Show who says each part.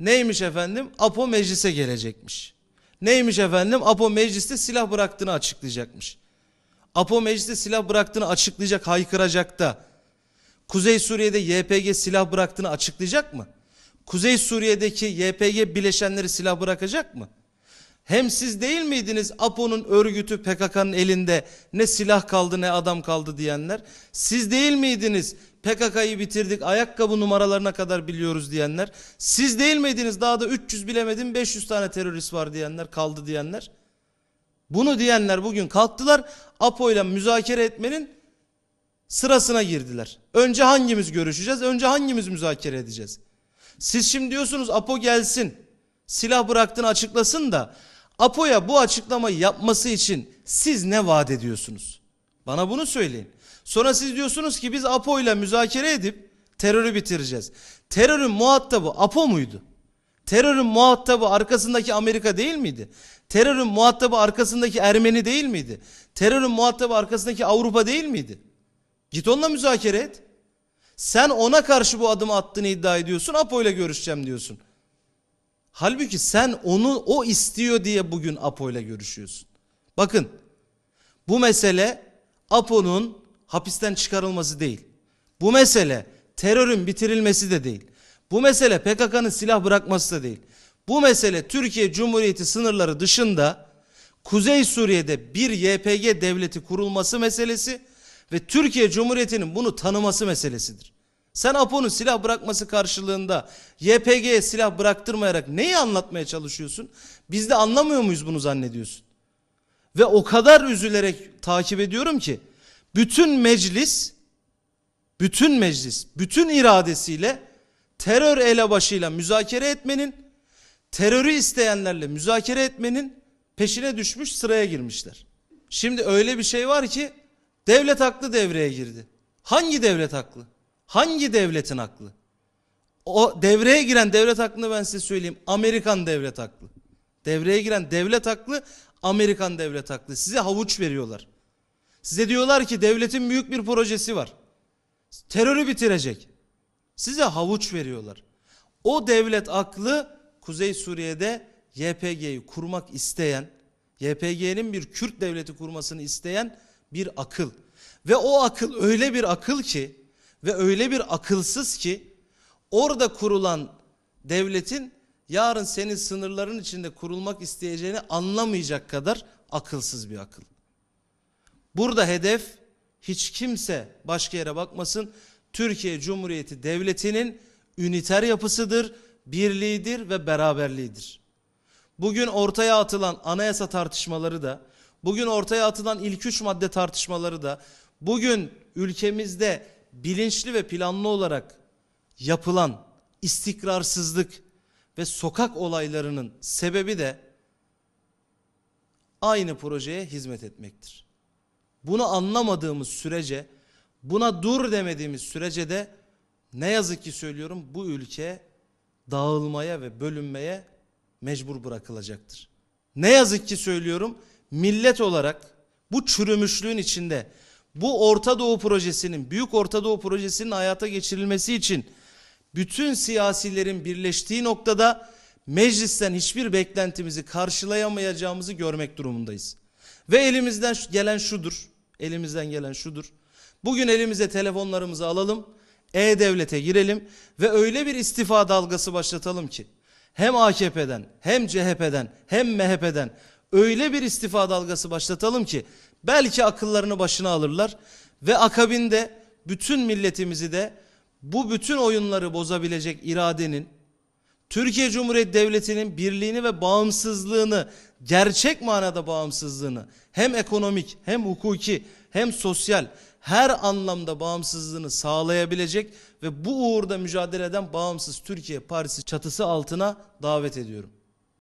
Speaker 1: Neymiş efendim? Apo meclise gelecekmiş. Neymiş efendim? Apo mecliste silah bıraktığını açıklayacakmış. Apo mecliste silah bıraktığını açıklayacak, haykıracak da Kuzey Suriye'de YPG silah bıraktığını açıklayacak mı? Kuzey Suriye'deki YPG bileşenleri silah bırakacak mı? Hem siz değil miydiniz APO'nun örgütü PKK'nın elinde ne silah kaldı ne adam kaldı diyenler? Siz değil miydiniz PKK'yı bitirdik ayakkabı numaralarına kadar biliyoruz diyenler? Siz değil miydiniz daha da 300 bilemedim 500 tane terörist var diyenler kaldı diyenler? Bunu diyenler bugün kalktılar APO ile müzakere etmenin sırasına girdiler. Önce hangimiz görüşeceğiz? Önce hangimiz müzakere edeceğiz? Siz şimdi diyorsunuz APO gelsin. Silah bıraktığını açıklasın da APO'ya bu açıklamayı yapması için siz ne vaat ediyorsunuz? Bana bunu söyleyin. Sonra siz diyorsunuz ki biz APO ile müzakere edip terörü bitireceğiz. Terörün muhatabı APO muydu? Terörün muhatabı arkasındaki Amerika değil miydi? Terörün muhatabı arkasındaki Ermeni değil miydi? Terörün muhatabı arkasındaki Avrupa değil miydi? Git onunla müzakere et. Sen ona karşı bu adımı attığını iddia ediyorsun. Apo ile görüşeceğim diyorsun. Halbuki sen onu o istiyor diye bugün Apo ile görüşüyorsun. Bakın bu mesele Apo'nun hapisten çıkarılması değil. Bu mesele terörün bitirilmesi de değil. Bu mesele PKK'nın silah bırakması da değil. Bu mesele Türkiye Cumhuriyeti sınırları dışında Kuzey Suriye'de bir YPG devleti kurulması meselesi ve Türkiye Cumhuriyeti'nin bunu tanıması meselesidir. Sen APO'nun silah bırakması karşılığında YPG'ye silah bıraktırmayarak neyi anlatmaya çalışıyorsun? Biz de anlamıyor muyuz bunu zannediyorsun? Ve o kadar üzülerek takip ediyorum ki bütün meclis bütün meclis bütün iradesiyle terör elebaşıyla müzakere etmenin terörü isteyenlerle müzakere etmenin peşine düşmüş sıraya girmişler. Şimdi öyle bir şey var ki devlet haklı devreye girdi. Hangi devlet haklı? Hangi devletin haklı? O devreye giren devlet hakkını ben size söyleyeyim. Amerikan devlet haklı. Devreye giren devlet haklı, Amerikan devlet haklı. Size havuç veriyorlar. Size diyorlar ki devletin büyük bir projesi var. Terörü bitirecek. Size havuç veriyorlar. O devlet aklı Kuzey Suriye'de YPG'yi kurmak isteyen, YPG'nin bir Kürt devleti kurmasını isteyen bir akıl. Ve o akıl öyle bir akıl ki ve öyle bir akılsız ki orada kurulan devletin yarın senin sınırların içinde kurulmak isteyeceğini anlamayacak kadar akılsız bir akıl. Burada hedef hiç kimse başka yere bakmasın. Türkiye Cumhuriyeti Devleti'nin üniter yapısıdır, birliğidir ve beraberliğidir. Bugün ortaya atılan anayasa tartışmaları da, bugün ortaya atılan ilk üç madde tartışmaları da, bugün ülkemizde bilinçli ve planlı olarak yapılan istikrarsızlık ve sokak olaylarının sebebi de aynı projeye hizmet etmektir. Bunu anlamadığımız sürece, buna dur demediğimiz sürece de ne yazık ki söylüyorum bu ülke dağılmaya ve bölünmeye mecbur bırakılacaktır. Ne yazık ki söylüyorum millet olarak bu çürümüşlüğün içinde bu Orta Doğu projesinin, Büyük Orta Doğu projesinin hayata geçirilmesi için bütün siyasilerin birleştiği noktada meclisten hiçbir beklentimizi karşılayamayacağımızı görmek durumundayız. Ve elimizden gelen şudur, elimizden gelen şudur. Bugün elimize telefonlarımızı alalım, E-Devlet'e girelim ve öyle bir istifa dalgası başlatalım ki hem AKP'den hem CHP'den hem MHP'den öyle bir istifa dalgası başlatalım ki belki akıllarını başına alırlar ve akabinde bütün milletimizi de bu bütün oyunları bozabilecek iradenin Türkiye Cumhuriyeti Devleti'nin birliğini ve bağımsızlığını, gerçek manada bağımsızlığını hem ekonomik hem hukuki hem sosyal her anlamda bağımsızlığını sağlayabilecek ve bu uğurda mücadele eden Bağımsız Türkiye Partisi çatısı altına davet ediyorum.